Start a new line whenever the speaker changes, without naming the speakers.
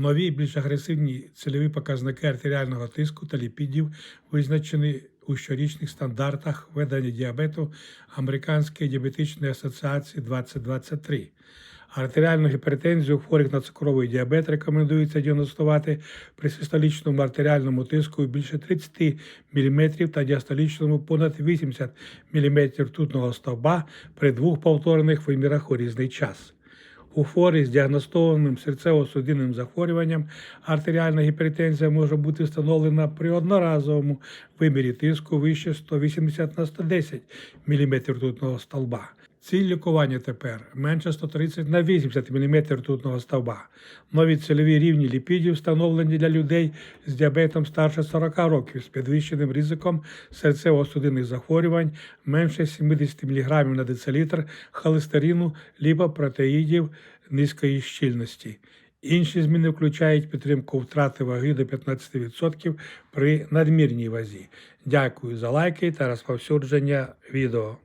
Нові більш агресивні цільові показники артеріального тиску та ліпідів визначені у щорічних стандартах ведення діабету Американської діабетичної асоціації 2023. Артеріальну гіпертензію хворих на цукровий діабет рекомендується діагностувати при систолічному артеріальному тиску більше 30 мм та діастолічному понад 80 мм ртутного стовба при двох повторених вимірах у різний час. У хворих з діагностованим серцево-судинним захворюванням артеріальна гіпертензія може бути встановлена при одноразовому вимірі тиску вище 180 на 110 мм ртутного столба. Ціль лікування тепер менше 130 на 80 мм ртутного стовба. Нові цільові рівні ліпідів встановлені для людей з діабетом старше 40 років з підвищеним ризиком серцево-судинних захворювань менше 70 мг на децилітр холестерину, ліпопротеїдів низької щільності. Інші зміни включають підтримку втрати ваги до 15% при надмірній вазі. Дякую за лайки та розповсюдження відео.